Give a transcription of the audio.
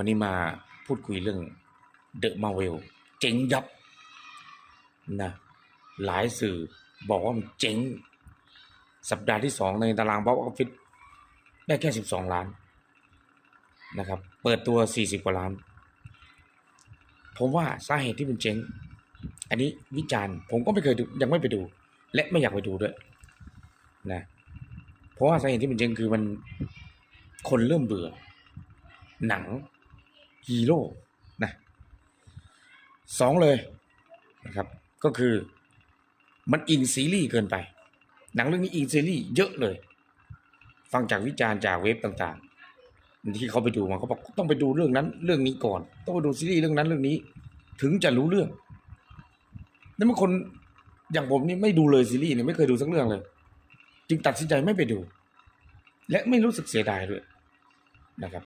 วันนี้มาพูดคุยเรื่องเดอะมาเวลเจ๋งยับนะหลายสื่อบอกว่ามันเจ๋ง สัปดาห์ที่สองในตารางบ็อกออฟฟิศได้แค่สิบสองล้านนะครับ เปิดตัวสี่สิบกว่าล้าน ผมว่าสาเหตุที่มันเจ๊งอันนี้วิจารณ์ ผมก็ไม่เคยดูยังไม่ไปดู และไม่อยากไปดูด้วยนะเพราะว่าสาเหตุที่มันเจ๊งคือมันคนเริ่มเบื่อ หนัง ฮีโร่นะสองเลยนะครับ ก็คือมันอินซีรีส์เกินไป หนังเรื่องนี้อินซีรีส์เยอะเลย ฟังจากวิจารณ์จากเว็บต่างๆ ที่เขาไปดูมาเขาบอกต้องไปดูเรื่องนั้น เรื่องนี้ก่อน ต้องไปดูซีรีส์เรื่องนั้นเรื่องนี้ ถึงจะรู้เรื่องแล้วบางคนอย่างผมนี่ไม่ดูเลยซีรีส์เนี่ยไม่เคยดูสักเรื่องเลย จึงตัดสินใจไม่ไปดู และไม่รู้สึกเสียดายด้วยนะครับ